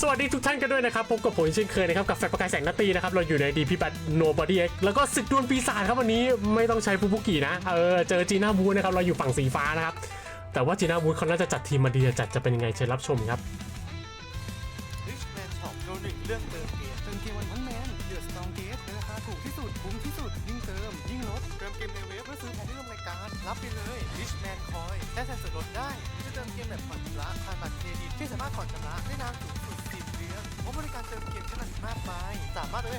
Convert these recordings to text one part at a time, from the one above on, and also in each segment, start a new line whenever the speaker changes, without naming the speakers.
สวัสดีทุกท่านกันด้วยนะครับพบกับผมเช่นเคยนะครับกับแฟนประกายแสงนาตีนะครับเราอยู่ในดีพีบัตโนบอดี้เอ็กแล้วก็ศึกดวลปีศาจครับวันนี้ไม่ต้องใช้ฟูบุกินะเออเจอจีน่าบูนะครับเราอยู่ฝั่งสีฟ้านะครับแต่ว่าจีน่าบูเขาน่าจะจัดทีมมาดีจัดจะเป็นยังไงเชิญรับชมครับ
ริชแมนช็อปโดนหนึ่งเรื่องเติมเกม
เติมเกมวันพันแมนเดือดสตองเกตในราคาถูกที่สุดคุ้มที่สุดยิ่งเติม ยิ่งลด
เติมเกมในเว็บเมื่อซื้อแผนที่ร่วมรายการ รับไปเลยริชแมนคอยได้แทนส่วนลดได้จะเติมเกมแบบผ่อนชำระผ่านบัตรเครดิตที่สามารถผ่อนชำระได้นานสูง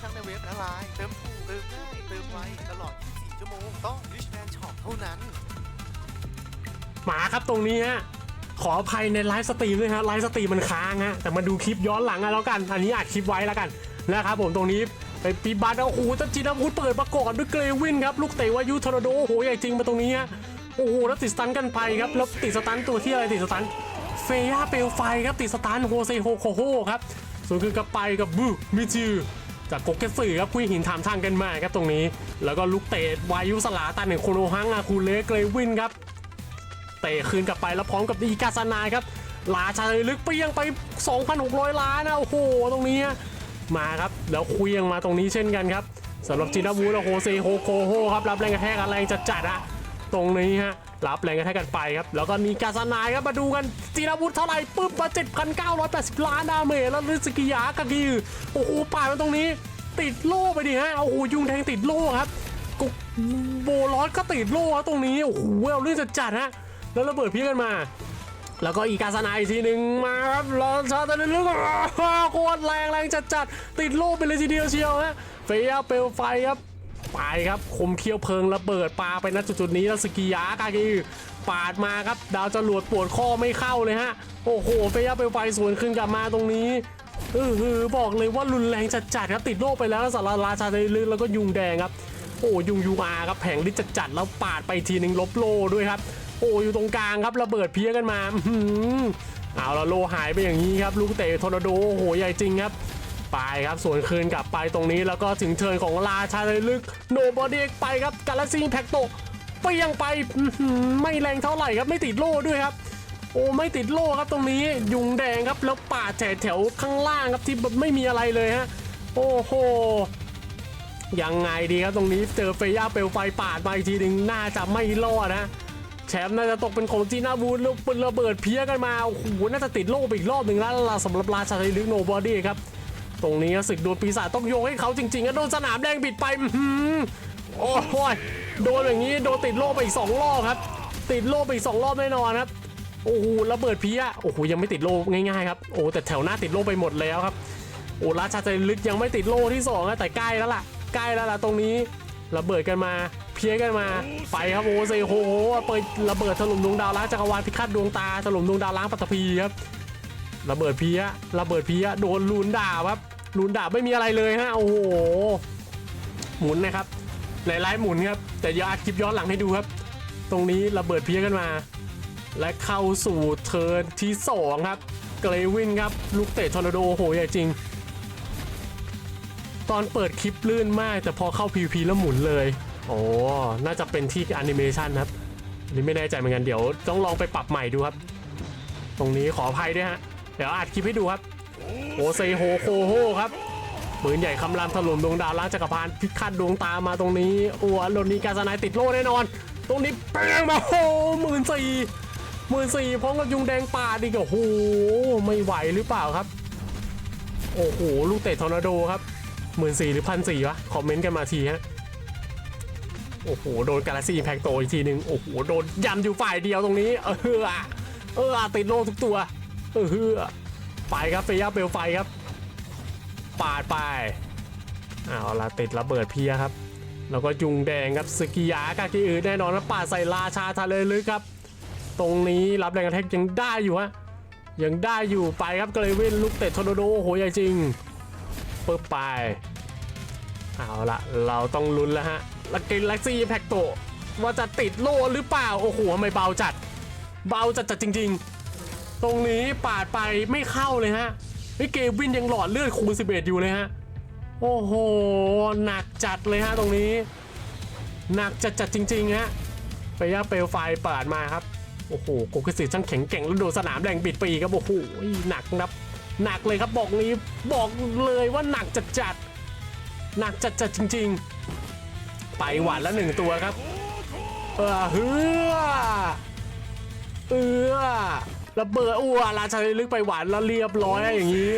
ทั้งในเว็บและไลน์เติมถูกเติมง่ายเติมไวตลอด 24 ชั่วโมง ต้องริชแมนช็อปเท่านั้น
หมาครับตรงนี้ฮะขออภัยในไลฟ์สตรีมด้วยฮะไลฟ์สตรีมมันค้างฮะแต่มาดูคลิปย้อนหลังอะแล้วกัน อันนี้อัดคลิปไว้แล้วกันนะครับผมตรงนี้เป็นปีบัตโอ้โหจัจีนาบูธเปิดมาก่อนด้วยเกรวินครับลูกเตะวายุทอร์โดโอ้โหใหญ่จริงมาตรงนี้ฮะโอ้โหแล้วติดสตันกันไปครับแล้วติดสตันตัวที่อะไรติดสตันเฟย่าเปลไฟครับติดสตันโฮเซโฮโคโฮครับส่วนคือกลับไปกับบูมิจิ จากโกเกสึครับคุยหินถามทางกันมาครับตรงนี้ แล้วก็ลูกเตะวายุสลาตันของโคโนฮังอาคูเลเกรวินครับเตะคืนกลับไปแล้วพร้อมกับอีกาซานายครับลาชาลยลึกเปรี้ยงไป 2,600 ล้านนะโอ้โหตรงนี้มาครับแล้วคุยังมาตรงนี้เช่นกันครับสำหรับจินาวูและโฮเซโฮโคโฮครับรับแรงกระแทกแรงจัดจัดๆอะตรงนี้ฮะ รับแรงกระแทกกันไปครับ แล้วก็มีกาซานายครับ มาดูกันจินาวูเท่าไหร่ปุ๊บมา 7,980 ล้านดาเมจแล้วลิสกิยากากิโอ้โหป่ามาตรงนี้ ติดโล่ไปดิฮะ โอ้โหยุงแทงติดโล่ครับกุกโบลอสก็ติดโล่ครับตรงนี้ โอ้โหเอาเรื่องจัดจัดฮะ แล้วระเบิดพี้ยกันมาแล้วก็อีกาสนาอีกทีหนึ่งมาครับล้วชาตะลึกโคตรแรงแรงจัดจัดติดโล่ไปเลยทีเดียวเชียวฮะเฟียเปลวไฟครับ ไปครับคมเคี้ยวเพลิงระเบิดปลาไปณจุดๆนี้แล้วสกิยากากีปาดมาครับ ดาวจรวดปวดข้อไม่เข้าเลยฮะ โอ้โหเฟยเปลวไฟสวนขึ้นกลับมาตรงนี้เออบอกเลยว่ารุนแรงจัดๆครับติดโล่ไปแล้วสารราชาตะลึกแล้วก็ยุงแดงครับโอ้ยุงยูอาครับแผงลิจัดจัดๆแล้วปาดไปทีนึงลบโลด้วยครับ โอ้อยู่ตรงกลางครับระเบิดเพี้ยกันมาอื้อหือเอาละโลหายไปอย่างนี้ครับลูกเตะทอร์นาโดโอ้โหใหญ่จริงครับ ไปครับสวนคืนกลับไปตรงนี้แล้วก็ถึงเทินของราชาเลยลึกโนบอดี้ไปครับกาล็กซี่แพ็กโตไปยังไปไม่แรงเท่าไหร่ครับไม่ติดโล่ด้วยครับ โอ้ไม่ติดโล่ครับตรงนี้ยุงแดงครับแล้วปาดแถวแถวข้างล่างครับที่แบบไม่มีอะไรเลยฮะโอ้โหยังไงดีครับตรงนี้เจอเฟย่าเปลวไฟปาดมาอีกทีหนึ่งน่าจะไม่รอดนะแชมป์น่าจะตกเป็นของจีน่าบูธแล้วเป็นระเบิดเพี้ยกันมาโอ้โหน่าจะติดโล่ไปอีกรอบหนึ่งแล้วล่ะสำหรับราชาไทลึกโนบอดี้ครับ ตรงนี้ศึกโดนปีศาจต้องโยกให้เขาจริงๆนะโดนสนามแดงบิดไปอื้อหือโอ้ยโดนอย่างนี้โดนติดโล่ไปอีกสองรอบครับ ติดโล่ไปอีกสองรอบแน่นอนครับโอ้โหระเบิดเพี้ยโอ้โหยังไม่ติดโล่ง่ายๆครับโอ้แต่แถวหน้าติดโล่ไปหมดแล้วครับโอ้ราชาใจลึกยังไม่ติดโล่ที่สองแต่ใกล้แล้วล่ะใกล้แล้วล่ะตรงนี้ระเบิดกันมาเพี้ยกันมาไปครับโอ้เซโฮเปิดระเบิดถล่มดวงดาวล้างจักรวาลพิฆาตดวงตาถล่มดวงดาวล้างปัตภีครับ ระเบิดเพี้ยระเบิดเพี้ยโดนลูนดาครับลูนดาไม่มีอะไรเลยฮะโอ้โหหมุนนะครับหลายๆหมุนครับ แต่เดี๋ยวอัดคลิปย้อนหลังให้ดูครับ ตรงนี้ระเบิดเพี้ยกันมา และเข้าสู่เทิร์นที่สองครับ เกรวินครับ ลูกเตะทอร์นาโดโหใหญ่จริง ตอนเปิดคลิปลื่นมาก แต่พอเข้า PVP แล้วหมุนเลย โอ้น่าจะเป็นที่แอนิเมชันครับนี่ไม่แน่ใจเหมือนกันเดี๋ยว ต้องลองไปปรับใหม่ดูครับ ตรงนี้ขออภัยด้วยฮะ เดี๋ยวอัดคลิปให้ดูครับโอเซโฮโคโฮครับปืนใหญ่คำรามถล่มดวงดาวล้างจักรพรรดิพิฆาตดวงตามาตรงนี้อัวโลนีกาซานายติดโล่แน่นอน ตรงนี้แปงมาโอ้หมื่นสี่หมื่นสี่พร้อมกับยุงแดงป่าดีกโอ้โหไม่ไหวหรือเปล่าครับ โอ้โหลูกเตะทอร์นาโดครับหมื่นสี่หรือพันสี่วะคอมเมนต์กันมาทีฮะโอ้โหโดนกาแล็กซี่แพ็กโตอีกทีหนึ่งโอ้โหโดนยันอยู่ฝ่ายเดียวตรงนี้ เออเออติดโลทุกตัว เออไปครับเฟย่าเปลวไฟครับ ปาดไปเอาละติดระเบิดเพียครับ แล้วก็ยุงแดงครับสกิยากากิอือแน่นอนนะปาดใส่ราชาทะเลลึกครับ ตรงนี้รับแรงกระแทกยังได้อยู่ฮะยังได้อยู่ไปครับเกรวินลูกเตะทอร์นาโดโอ้โหใหญ่จริงปึ๊บไปเอาละเราต้องลุ้นแล้วฮะล้วกินล็กซี่แพ็กโตว่าจะติดโล่หรือเปล่า โอ้โหทำไมเบาจัด เบาจัดจัดจริง ๆ ตรงนี้ปาดไปไม่เข้าเลยฮะไอ้เกวินยังหลอดเลือดคูณ11 อยู่เลยฮะ โอ้โห หนักจัดเลยฮะตรงนี้ หนักจัดจัดจริงๆฮะไปย่าเปลวไฟปาดมาครับ โอ้โหโกกิสึช่างแข็งแกร่งแล้วโดนสนามแรงบิดไปอีกครับ โอ้โห หนักนับ หนักเลยครับบอกนี้บอกเลยว่าหนักจัดจัดหนักจัดจัดจริง ๆ ไปหวานแล้วหนึ่งตัวครับ เออเฮือเออ ระเบิดอ้วราชาลึกไปหวานแล้วเรียบร้อยอย่างนี้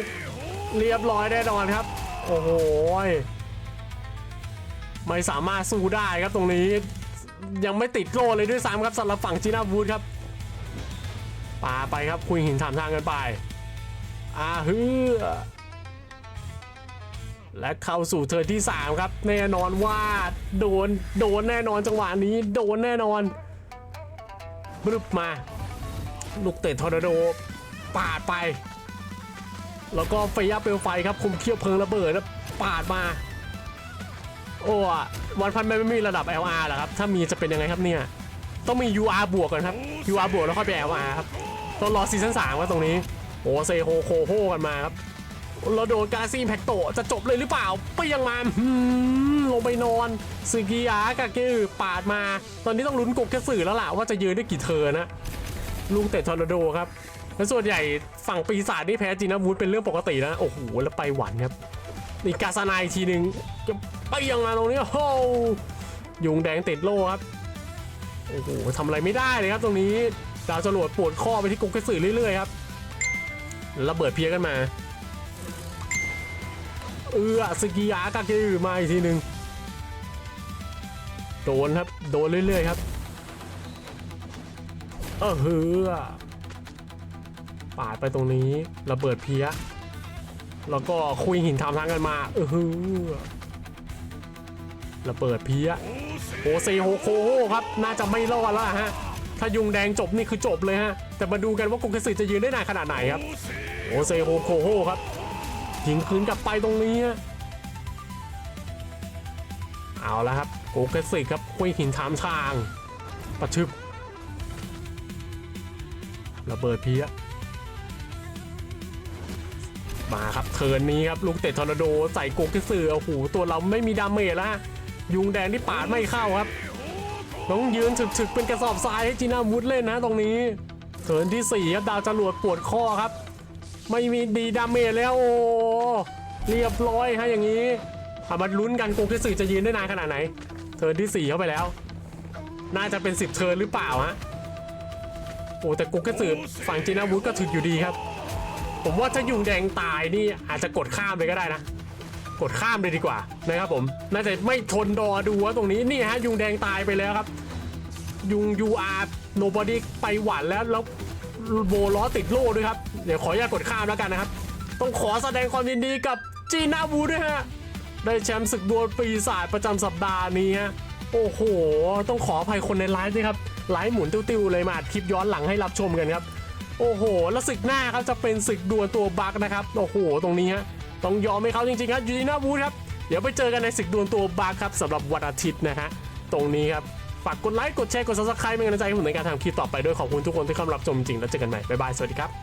เรียบร้อยแน่นอนครับ โอ้โหไม่สามารถสู้ได้ครับตรงนี้ ยังไม่ติดโล่เลยด้วยซ้ำครับสำหรับฝั่งจีน่าวูดครับปาไปครับคุยหินถามทางกันไปอาฮือและเข้าสู่เทิร์นที่ 3 ครับ แน่นอนว่าโดนโดนแน่นอนจังหวะนี้ โดนแน่นอนบรึบมา ลูกเตะทอร์นาโดปาดไป แล้วก็ไฟยับเปลวไฟครับคุมเขี้ยวเพลิงระเบิดแล้วปาดมา โอ้อะวันพันไม่ไม่มีระดับ LR หรอครับ ถ้ามีจะเป็นยังไงครับเนี่ย ต้องมี UR บวกก่อนครับ UR บวกแล้วค่อยไป LR ครับต้องรอซีซั่น3ว่าตรงนี้ โอ้เซโฮโคโฮกันมาครับเราโดนกาซีแพ็กโตจะจบเลยหรือเปล่าไปยังมาลงไปนอนสึกิยากาเกอปาดมา ตอนนี้ต้องลุ้นกกแคสือแล้วล่ะว่าจะยืนได้กี่เทอร์นะ ลูกเตะทอร์นาโดครับ และส่วนใหญ่ฝั่งปีศาจนี่แพ้จีนาวูดเป็นเรื่องปกตินะ โอ้โห แล้วไปหวันครับนี่กาซานายทีหนึ่งจะไปยังมาตรงนี้โอ้ยุงแดงติดโล่ครับ โอ้โหทำอะไรไม่ได้เลยครับตรงนี้ ดาวจรวดปวดข้อไปที่กงกระสือเรื่อยๆครับ ระเบิดเพี้ยกันมา เออสกิยากาเกอมาอีกทีหนึ่งโดนครับ โดนเรื่อยๆครับ เออเฮือปาดไปตรงนี้ระเบิดเพี้ย แล้วก็คุยหินทำทางกันมา เออฮือระเบิดเพี้ยโอเซโฮโคโฮครับ น่าจะไม่รอดแล้วฮะ ถ้ายุงแดงจบนี่คือจบเลยฮะ แต่มาดูกันว่ากงกสึจะยืนได้นานขนาดไหนครับโอเซโฮโคโฮครับยิงคืนกลับไปตรงนี้ เอาล้วครับโกกสึครับคุยหินถามทาง ประชึบ ระเบิดเพี้ยมาครับเทิร์นนี้ครับลูกเตะทอร์นาโดใส่โกกสึโอ้โหตัวเราไม่มีดาเมจแล้วฮะยุงแดงที่ปาดไม่เข้าครับต้องยืนฉึกๆเป็นกระสอบทรายให้จีน่ามุดเล่นนะตรงนี้เทิร์นที่ 4 ครับดาวจรวดปวดข้อครับ ไม่มีดีดาเมจแล้วโอ้เรียบร้อยฮะอย่างนี้อามาลุ้นกันโกกสึจะยืนได้นานขนาดไหน เทิร์นที่ 4 เข้าไปแล้ว น่าจะเป็น 10 เทิร์นหรือเปล่าฮะ โอ้แต่โกกสึฝั่งจีน่าวุฒก็ถึกอยู่ดีครับ ผมว่าถ้ายุงแดงตายนี่อาจจะกดข้ามเลยก็ได้นะ กดข้ามเลยดีกว่านะครับผม น่าจะไม่ทนดอดูว่าตรงนี้นี่ฮะยุงแดงตายไปแล้วครับ ยุง UR nobody ไปหวานแล้วแล้วโบล้อติดโล่ด้วยครับ เดี๋ยวขออนุญาตกดข้ามแล้วกันนะครับ ต้องขอแสดงความยินดีกับจีน่าวูด้วยฮะ ได้แชมป์ศึกดวลปีศาจประจำสัปดาห์นี้ฮะ โอ้โห ต้องขออภัยคนในไลฟ์ด้วยครับ ไลฟ์หมุนติ้วๆเลยมาอัดคลิปย้อนหลังให้รับชมกันครับ โอ้โห แล้วศึกหน้าครับจะเป็นศึกดวลตัวบักนะครับ โอ้โห ตรงนี้ฮะ ต้องยอมให้เขาจริงๆครับยูจีน่าวูดครับ เดี๋ยวไปเจอกันในศึกดวลตัวบักครับสำหรับวันอาทิตย์นะฮะ ตรงนี้ครับ ฝากกดไลค์ กดแชร์ กดซับสไคร b e เป็นกำลังใจให้ผมในการทำคลิปต่อไปด้วย ขอบคุณทุกคนที่เข้ามารับชมจริง แล้วเจอกันใหม่ บ๊ายบาย สวัสดีครับ